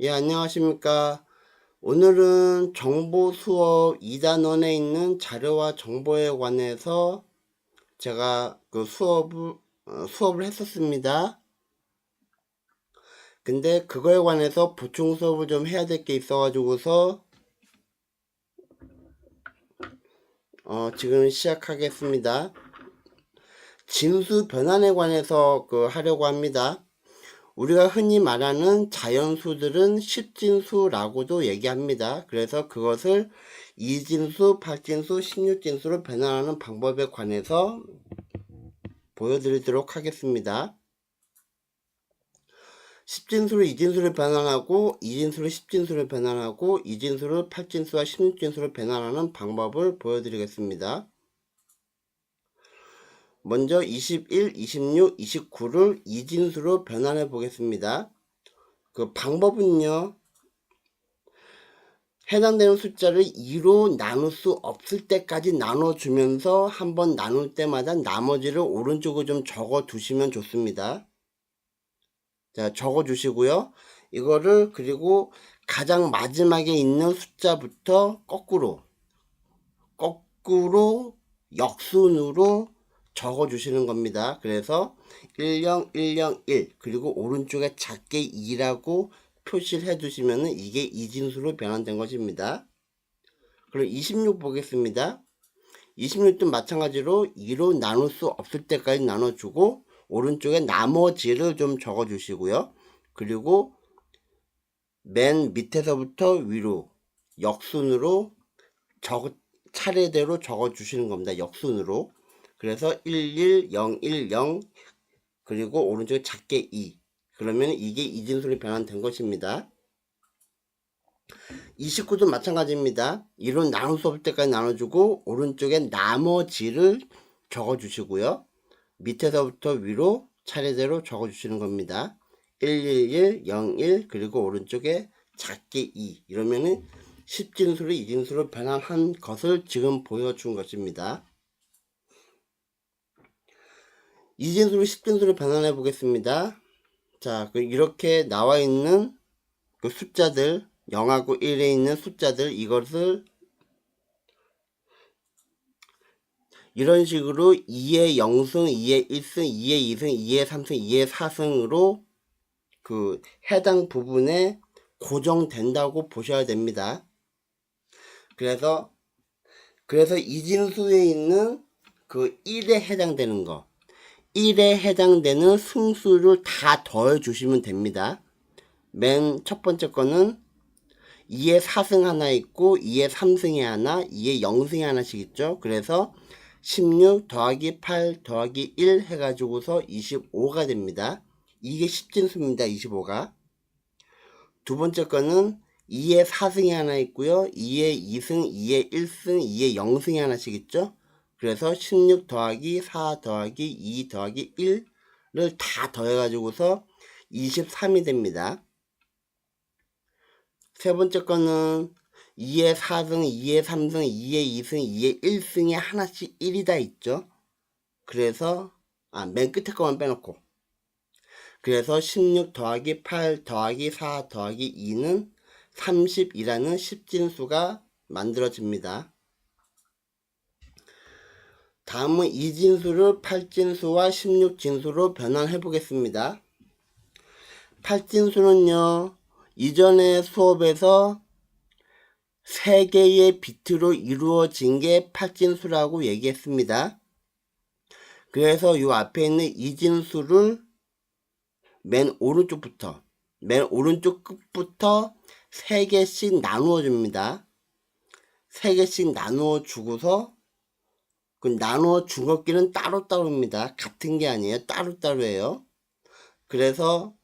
예, 안녕하십니까. 오늘은 정보 수업 2단원에 있는 자료와 정보에 관해서 제가 그 수업을, 어, 수업을 했었습니다. 근데 그거에 관해서 보충 수업을 좀 해야 될 게 있어가지고서 어, 지금 시작하겠습니다. 진수 변환에 관해서 그 하려고 합니다. 우리가 흔히 말하는 자연수들은 십진수라고도 얘기합니다. 그래서 그것을 이진수, 팔진수, 십육진수로 변환하는 방법에 관해서 보여드리도록 하겠습니다. 십진수를 이진수로 변환하고 이진수를 십진수로 변환하고 이진수를 팔진수와 십육진수로 변환하는 방법을 보여드리겠습니다. 먼저 21, 26, 29를 이진수로 변환해 보겠습니다. 그 방법은요. 해당되는 숫자를 2로 나눌 수 없을 때까지 나눠주면서 한번 나눌 때마다 나머지를 오른쪽으로 좀 적어 두시면 좋습니다. 자, 적어 주시고요. 이거를 그리고 가장 마지막에 있는 숫자부터 거꾸로, 거꾸로 역순으로 적어 주시는 겁니다. 그래서 10101 그리고 오른쪽에 작게 2라고 표시를 해 두시면 이게 이진수로 변환된 것입니다. 그럼 26 보겠습니다. 26도 마찬가지로 2로 나눌 수 없을 때까지 나눠주고 오른쪽에 나머지를 좀 적어 주시고요. 그리고 맨 밑에서부터 위로 역순으로 적, 차례대로 적어 주시는 겁니다. 역순으로. 그래서 11010 그리고 오른쪽에 작게 2 그러면 이게 이진수로 변환된 것입니다. 29도 마찬가지입니다. 2로 나눌 수 없을 때까지 나눠주고 오른쪽에 나머지를 적어주시고요. 밑에서부터 위로 차례대로 적어주시는 겁니다. 111, 01 그리고 오른쪽에 작게 2 이러면은 10진수로 2진수로 변환한 것을 지금 보여준 것입니다. 이진수로 10진수로 변환해 보겠습니다. 자, 그 이렇게 나와 있는 그 숫자들 0하고 1에 있는 숫자들 이것을 이런 식으로 2의 0승, 2의 1승, 2의 2승, 2의 3승, 2의 4승으로 그 해당 부분에 고정된다고 보셔야 됩니다. 그래서 그래서 이진수에 있는 그 1에 해당되는 거 1에 해당되는 승수를 다 더해 주시면 됩니다. 맨 첫 번째 거는 2에 4승 하나 있고 2에 3승이 하나, 2에 0승이 하나씩 있죠. 그래서 16 더하기 8 더하기 1 해가지고서 25가 됩니다. 이게 10진수입니다. 25가. 두 번째 거는 2에 4승이 하나 있고요. 2에 2승, 2에 1승, 2에 0승이 하나씩 있죠. 그래서 16 더하기 4 더하기 2 더하기 1을 다 더해가지고서 23이 됩니다. 세 번째 거는 2에 4승, 2에 3승, 2에 2승, 2에 1승이 하나씩 1이 다 있죠. 그래서 아, 맨 끝에 거만 빼놓고 그래서 16 더하기 8 더하기 4 더하기 2는 30이라는 10진수가 만들어집니다. 다음은 이진수를 8진수와 16진수로 변환해 보겠습니다. 8진수는요, 이전의 수업에서 3개의 비트로 이루어진 게 8진수라고 얘기했습니다. 그래서 이 앞에 있는 이진수를 맨 오른쪽부터, 맨 오른쪽 끝부터 3개씩 나누어 줍니다. 3개씩 나누어 주고서 그 나누어 주먹기는 따로따로입니다. 같은 게 아니에요. 따로따로예요. 그래서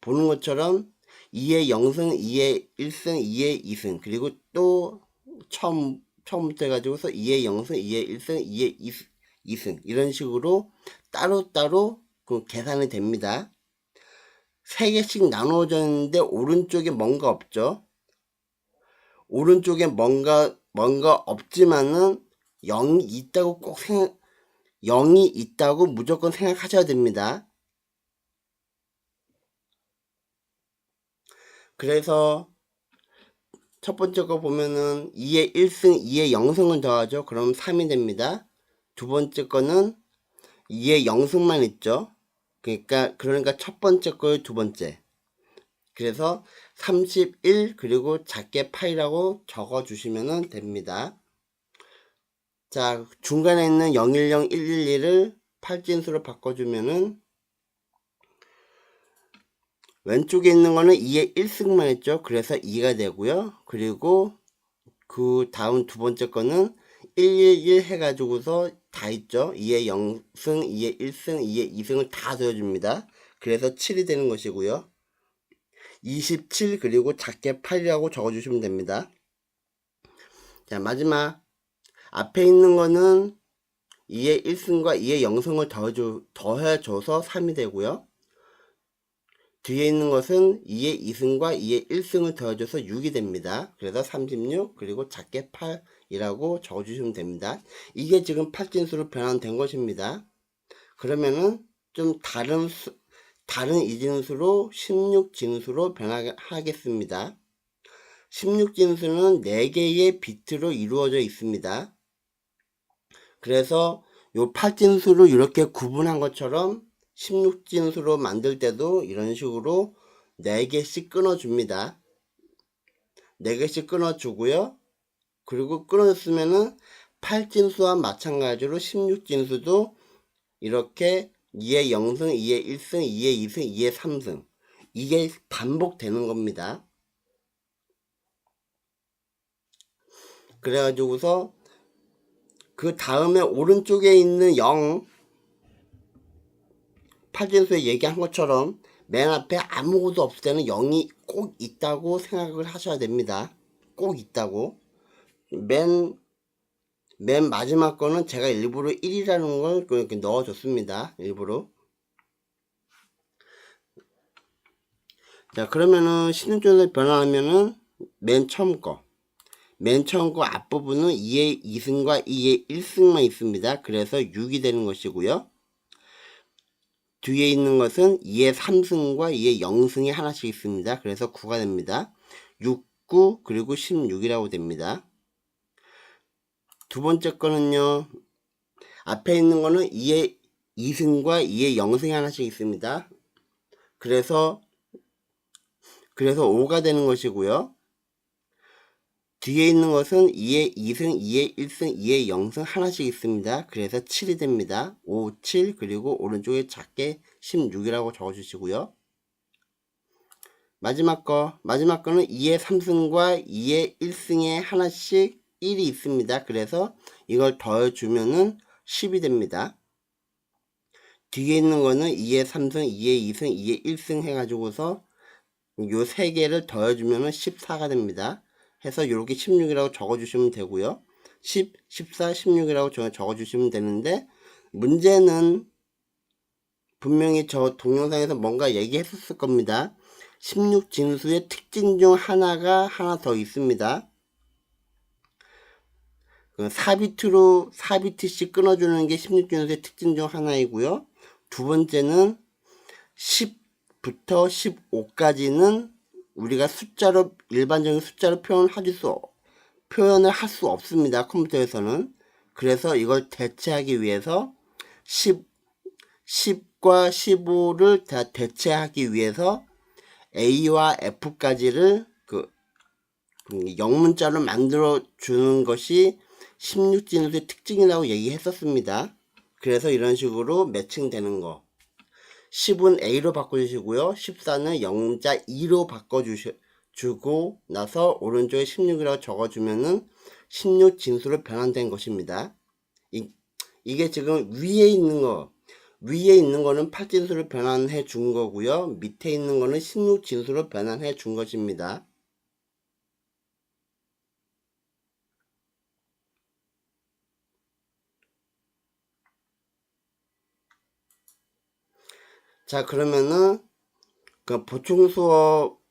보는 것처럼 2의 0승, 2의 1승, 2의 2승 그리고 또 처음 처음부터 해가지고서 2의 0승, 2의 1승, 2의 2, 2승 이런 식으로 따로따로 그 계산이 됩니다. 세 개씩 나누어졌는데 오른쪽에 뭔가 없죠. 오른쪽에 뭔가 뭔가 없지만은 0이 있다고 꼭 생각 0이 있다고 무조건 생각하셔야 됩니다. 그래서 첫 번째 거 보면은 2의 1승, 2의 0승을 더하죠. 그럼 3이 됩니다. 두 번째 거는 2의 0승만 있죠. 그러니까 그러니까 첫 번째 거의 두 번째. 그래서 31 그리고 작게 8이라고 적어 주시면 됩니다. 자, 중간에 있는 010, 111을 8진수로 바꿔주면은 왼쪽에 있는 거는 2의 1승만 했죠. 그래서 2가 되고요. 그리고 그 다음 두 번째 거는 111 해가지고서 다 있죠. 2의 0승, 2의 1승, 2의 2승을 다 더해줍니다. 그래서 7이 되는 것이고요. 27 그리고 작게 8이라고 적어주시면 됩니다. 자 마지막 앞에 있는 거는 2의 1승과 2의 0승을 더해줘, 더해줘서 3이 되고요. 뒤에 있는 것은 2의 2승과 2의 1승을 더해줘서 6이 됩니다. 그래서 36 그리고 작게 8이라고 적어주시면 됩니다. 이게 지금 8진수로 변환된 것입니다. 그러면은 좀 다른 수, 다른 이진수로 16진수로 변화하겠습니다. 16진수는 4개의 비트로 이루어져 있습니다. 그래서 요 8진수로 이렇게 구분한 것처럼 16진수로 만들 때도 이런 식으로 4개씩 끊어줍니다. 4개씩 끊어주고요. 그리고 끊어줬으면은 8진수와 마찬가지로 16진수도 이렇게 2의 0승, 2의 1승, 2의 2승, 2의 3승. 이게 반복되는 겁니다. 그래가지고서 그 다음에 오른쪽에 있는 0, 8진수에 얘기한 것처럼 맨 앞에 아무것도 없을 때는 0이 꼭 있다고 생각을 하셔야 됩니다. 꼭 있다고. 맨, 맨 마지막 거는 제가 일부러 1이라는 걸 이렇게 넣어줬습니다. 일부러. 자, 그러면은 신흥존을 변화하면은 맨 처음 거. 맨 처음 거 앞부분은 2의 2승과 2의 1승만 있습니다. 그래서 6이 되는 것이고요. 뒤에 있는 것은 2의 3승과 2의 0승이 하나씩 있습니다. 그래서 9가 됩니다. 6, 9 그리고 16이라고 됩니다. 두 번째 거는요. 앞에 있는 거는 2의 2승과 2의 0승이 하나씩 있습니다. 그래서 그래서 5가 되는 것이고요. 뒤에 있는 것은 2의 2승, 2의 1승, 2의 0승 하나씩 있습니다. 그래서 7이 됩니다. 5, 7 그리고 오른쪽에 작게 16이라고 적어주시고요. 마지막 거, 마지막 거는 2의 3승과 2의 1승에 하나씩 1이 있습니다. 그래서 이걸 더해주면은 10이 됩니다. 뒤에 있는 거는 2의 3승, 2의 2승, 2의 1승 해가지고서 요세 개를 더해주면은 14가 됩니다. 해서 이렇게 16이라고 적어주시면 되고요. 10, 14, 16이라고 적어주시면 되는데 문제는 분명히 저 동영상에서 뭔가 얘기했었을 겁니다. 16진수의 특징 중 하나가 하나 더 있습니다. 4비트로 4비트씩 끊어주는 게 16진수의 특징 중 하나이고요. 두 번째는 10부터 15까지는 우리가 숫자로 일반적인 숫자로 표현할 수 표현을 할 수 없습니다. 컴퓨터에서는 그래서 이걸 대체하기 위해서 10 10과 15를 다 대체하기 위해서 A와 F까지를 그 영문자로 만들어 주는 것이 16진수의 특징이라고 얘기했었습니다. 그래서 이런 식으로 매칭되는 거. 10은 A로 바꿔주시고요. 14는 0자 2로 바꿔주고 나서 오른쪽에 16이라고 적어주면은 16 진수로 변환된 것입니다. 이, 이게 지금 위에 있는 거, 위에 있는 거는 8진수로 변환해 준 거고요. 밑에 있는 거는 16 진수로 변환해 준 것입니다. 자 그러면은 그 보충 수업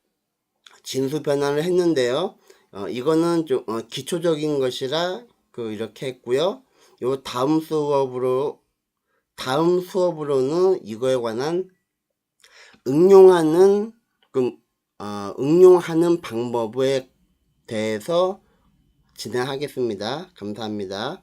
진수 변환을 했는데요. 어, 이거는 좀 어, 기초적인 것이라 그 이렇게 했고요. 요 다음 수업으로 다음 수업으로는 이거에 관한 응용하는 그 어, 응용하는 방법에 대해서 진행하겠습니다. 감사합니다.